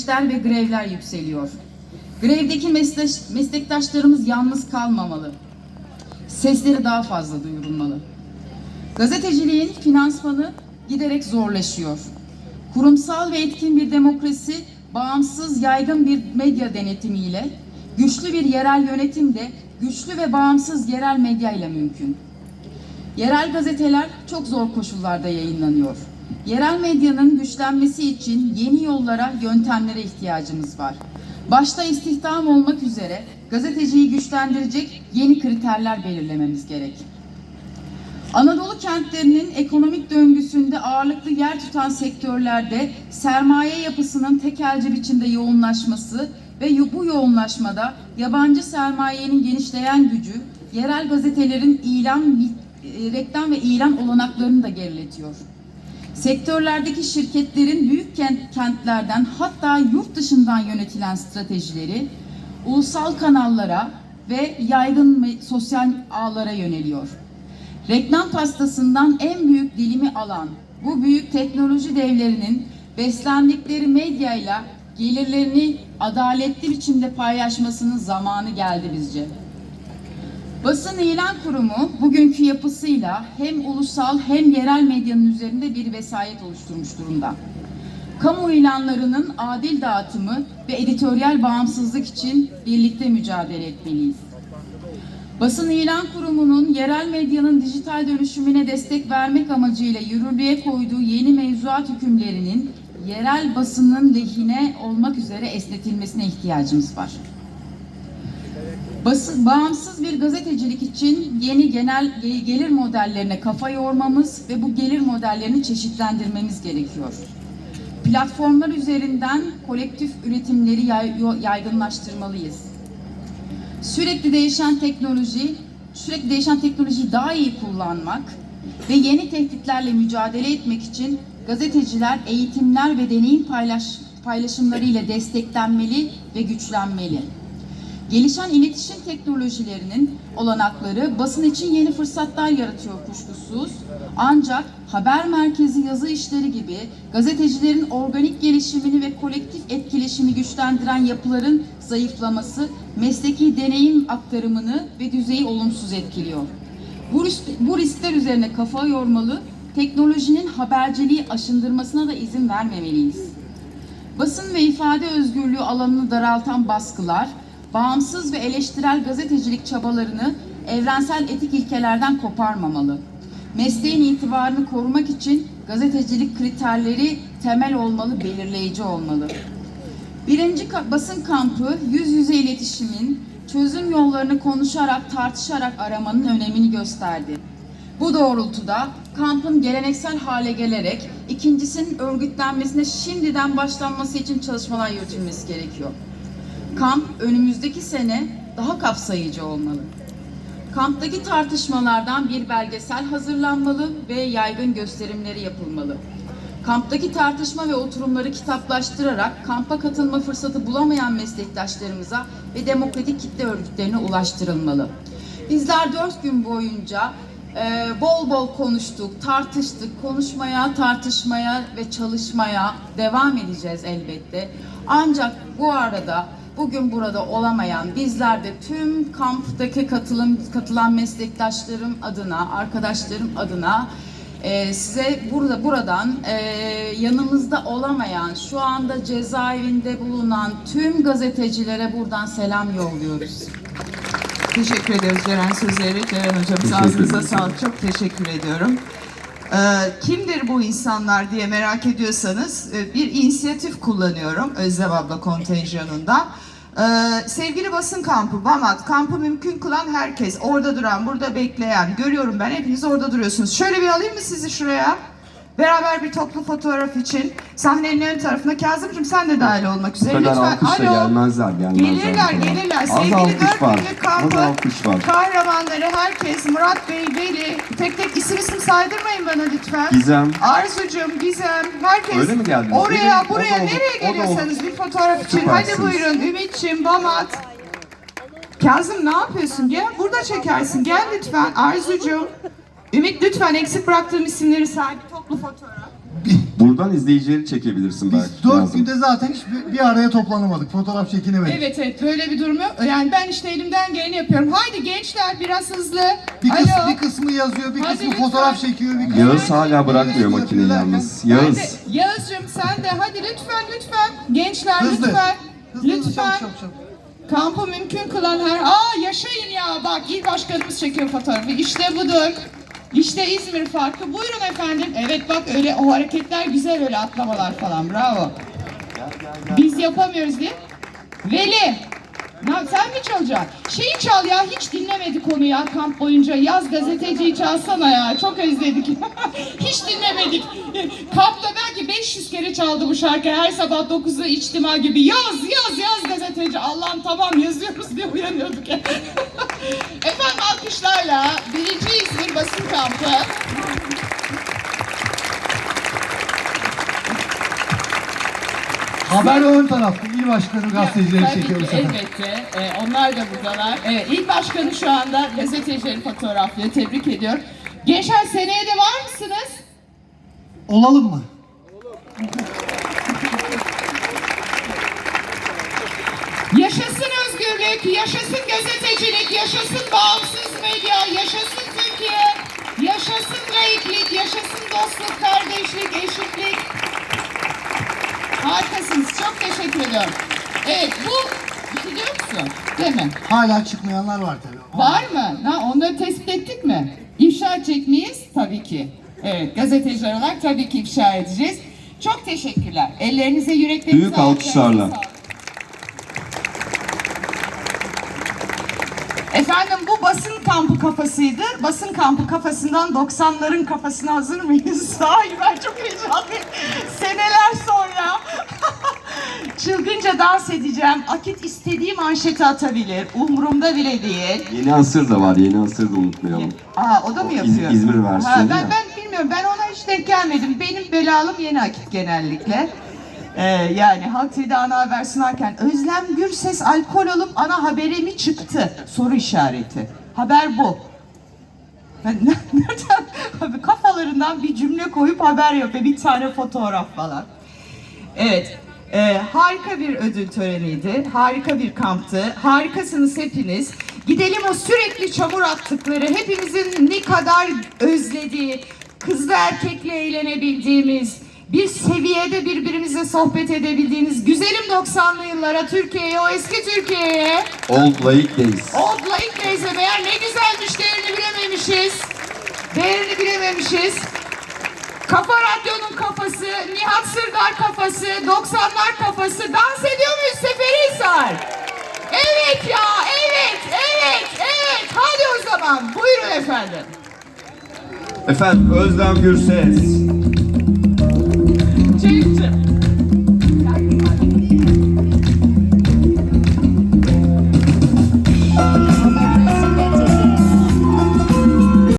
işler ve grevler yükseliyor. Grevdeki meslek- meslektaşlarımız yalnız kalmamalı. Sesleri daha fazla duyurulmalı. Gazeteciliğin finansmanı giderek zorlaşıyor. Kurumsal ve etkin bir demokrasi, bağımsız yaygın bir medya denetimiyle, güçlü bir yerel yönetim de güçlü ve bağımsız yerel medya ile mümkün. Yerel gazeteler çok zor koşullarda yayınlanıyor. Yerel medyanın güçlenmesi için yeni yollara, yöntemlere ihtiyacımız var. Başta istihdam olmak üzere gazeteciyi güçlendirecek yeni kriterler belirlememiz gerek. Anadolu kentlerinin ekonomik döngüsünde ağırlıklı yer tutan sektörlerde sermaye yapısının tekelci biçimde yoğunlaşması ve bu yoğunlaşmada yabancı sermayenin genişleyen gücü yerel gazetelerin ilan, e, reklam ve ilan olanaklarını da geriletiyor. Sektörlerdeki şirketlerin büyük kent, kentlerden hatta yurt dışından yönetilen stratejileri ulusal kanallara ve yaygın sosyal ağlara yöneliyor. Reklam pastasından en büyük dilimi alan bu büyük teknoloji devlerinin beslendikleri medyayla gelirlerini adaletli biçimde paylaşmasının zamanı geldi bizce. Basın İlan Kurumu bugünkü yapısıyla hem ulusal hem yerel medyanın üzerinde bir vesayet oluşturmuş durumda. Kamu ilanlarının adil dağıtımı ve editoryal bağımsızlık için birlikte mücadele etmeliyiz. Basın İlan Kurumu'nun yerel medyanın dijital dönüşümüne destek vermek amacıyla yürürlüğe koyduğu yeni mevzuat hükümlerinin yerel basının lehine olmak üzere esnetilmesine ihtiyacımız var. Basın, bağımsız bir gazetecilik için yeni genel ge- gelir modellerine kafa yormamız ve bu gelir modellerini çeşitlendirmemiz gerekiyor. Platformlar üzerinden kolektif üretimleri yaygınlaştırmalıyız. Sürekli değişen teknoloji, sürekli değişen teknolojiyi daha iyi kullanmak ve yeni tehditlerle mücadele etmek için gazeteciler eğitimler ve deneyim paylaş, paylaşımları desteklenmeli ve güçlenmeli. Gelişen iletişim teknolojilerinin olanakları basın için yeni fırsatlar yaratıyor kuşkusuz. Ancak haber merkezi yazı işleri gibi gazetecilerin organik gelişimini ve kolektif etkileşimi güçlendiren yapıların zayıflaması mesleki deneyim aktarımını ve düzeyi olumsuz etkiliyor. Bu, risk- bu riskler üzerine kafa yormalı, teknolojinin haberciliği aşındırmasına da izin vermemeliyiz. Basın ve ifade özgürlüğü alanını daraltan baskılar, bağımsız ve eleştirel gazetecilik çabalarını evrensel etik ilkelerden koparmamalı. Mesleğin itibarını korumak için gazetecilik kriterleri temel olmalı, belirleyici olmalı. Birinci basın kampı yüz yüze iletişimin çözüm yollarını konuşarak, tartışarak aramanın önemini gösterdi. Bu doğrultuda kampın geleneksel hale gelerek ikincisinin örgütlenmesine şimdiden başlanması için çalışmalar yürütülmesi gerekiyor. Kamp önümüzdeki sene daha kapsayıcı olmalı. Kamptaki tartışmalardan bir belgesel hazırlanmalı ve yaygın gösterimleri yapılmalı. Kamptaki tartışma ve oturumları kitaplaştırarak kampa katılma fırsatı bulamayan meslektaşlarımıza ve demokratik kitle örgütlerine ulaştırılmalı. Bizler dört gün boyunca e, bol bol konuştuk, tartıştık, konuşmaya, tartışmaya ve çalışmaya devam edeceğiz elbette. Ancak bu arada bugün burada olamayan bizler de tüm kamptaki katılım katılan meslektaşlarım adına, arkadaşlarım adına e, size burada buradan e, yanımızda olamayan, şu anda cezaevinde bulunan tüm gazetecilere buradan selam yolluyoruz. Teşekkür ediyoruz Ceren Sözleri. Ceren hocamız ağzınıza sağlık. Çok teşekkür ediyorum. Ee, kimdir bu insanlar diye merak ediyorsanız e, bir inisiyatif kullanıyorum Özlem abla kontenjanında. Ee, sevgili basın kampı, BAMAT, kampı mümkün kılan herkes, orada duran, burada bekleyen, görüyorum ben hepiniz orada duruyorsunuz. Şöyle bir alayım mı sizi şuraya? Beraber bir toplu fotoğraf için sahnenin ön tarafına. Kazımcığım sen de dahil olmak Bu üzere. kadar alkışla Alo. gelmezler, gelmezler. Gelirler, bu kadar. gelirler. Az Sevgili alkış dört var. günlük kampı, Az alkış var. kahramanları herkes, Murat Bey, Veli, tek tek isim isim saydırmayın bana lütfen. Gizem. Arzucuğum, Gizem, herkes. Öyle mi geldiniz? Oraya, Gelin, o buraya, da olur, nereye o da olur. geliyorsanız bir fotoğraf için. Hadi Süpersiniz. buyurun, Ümit'ciğim, Bamat. Kazım ne yapıyorsun? Gel, burada çekersin. Gel lütfen, Arzucuğum. Ümit lütfen eksik bıraktığım isimleri say. Toplu fotoğraf. Buradan izleyicileri çekebilirsin belki. Biz dört günde zaten hiç bir, bir araya toplanamadık. Fotoğraf çekinemedik. Evet evet böyle bir durum yok. Yani ben işte elimden geleni yapıyorum. Haydi gençler biraz hızlı. Bir, kıs, Alo. bir kısmı yazıyor, bir Hadi kısmı lütfen. fotoğraf çekiyor, bir kısmı... Yağız hala bırakmıyor makineyi yalnız. Yağız. de, Yağız'cığım sen de hadi lütfen lütfen. Gençler Hızlı. lütfen. Hızlı, hızlı, lütfen. çabuk, çabuk, çabuk. Kampı mümkün kılan her... Aa yaşayın ya bak il başkanımız çekiyor fotoğrafı. İşte budur. İşte İzmir farkı. Buyurun efendim. Evet bak öyle o hareketler güzel öyle atlamalar falan. Bravo. Biz yapamıyoruz diye. Veli. Ne, sen mi çalacaksın? Şeyi çal ya hiç dinlemedik onu ya kamp boyunca. Yaz gazeteciyi çalsana ya. Çok özledik. hiç dinlemedik. Kampta belki 500 kere çaldı bu şarkı. Her sabah 9'da içtima gibi. Yaz yaz yaz gazeteci. Allah'ım tamam yazıyoruz diye uyanıyorduk ya. Efendim alkışlarla kampı. Haber ön tarafta. İl başkanı gazetecileri Tabii ki, efendim. elbette. Ee, onlar da buradalar. Evet, il başkanı şu anda gazetecileri fotoğraflıyor. Tebrik ediyor. Gençler seneye de var mısınız? Olalım mı? Yaşasın özgürlük, yaşasın gazetecilik, yaşasın bağımsız medya, yaşasın Türkiye, yaşasın laiklik, yaşasın dostluk, kardeşlik, eşitlik. Harikasınız. Çok teşekkür ediyorum. Evet, bu biliyor musun? Değil mi? Hala çıkmayanlar var tabii. Var mı? Ha, onları tespit ettik mi? İfşa edecek miyiz? Tabii ki. Evet, gazeteciler olarak tabii ki ifşa edeceğiz. Çok teşekkürler. Ellerinize, yüreklerinize Büyük alkışlarla. Efendim bu basın kampı kafasıydı. Basın kampı kafasından 90'ların kafasına hazır mıyız? Ay ben çok heyecanlıyım. Seneler sonra çılgınca dans edeceğim. Akit istediği manşeti atabilir. Umurumda bile değil. Yeni asır da var. Yeni asır da unutmayalım. Aa o da mı O İz- yapıyor? İzmir versiyonu Ha, ben, ya. ben bilmiyorum. Ben ona hiç denk gelmedim. Benim belalım yeni akit genellikle. Ee, yani Halk TV'de ana haber sunarken Özlem Gürses alkol alıp ana habere mi çıktı? Soru işareti. Haber bu. Nereden kafalarından bir cümle koyup haber yapıyor. Bir tane fotoğraf falan. Evet. e, harika bir ödül töreniydi. Harika bir kamptı. Harikasınız hepiniz. Gidelim o sürekli çamur attıkları, hepimizin ne kadar özlediği, kızlı erkekle eğlenebildiğimiz, bir seviyede birbirimizle sohbet edebildiğiniz güzelim 90'lı yıllara, Türkiye'ye, o eski Türkiye'ye. Old Lake Days. Old Lake Days'e meğer ne güzelmiş değerini bilememişiz. Değerini bilememişiz. Kafa Radyo'nun kafası, Nihat Sırdar kafası, 90'lar kafası. Dans ediyor muyuz Seferihisar? Evet ya, evet, evet, evet. Hadi o zaman. Buyurun efendim. Efendim Özlem Gürses.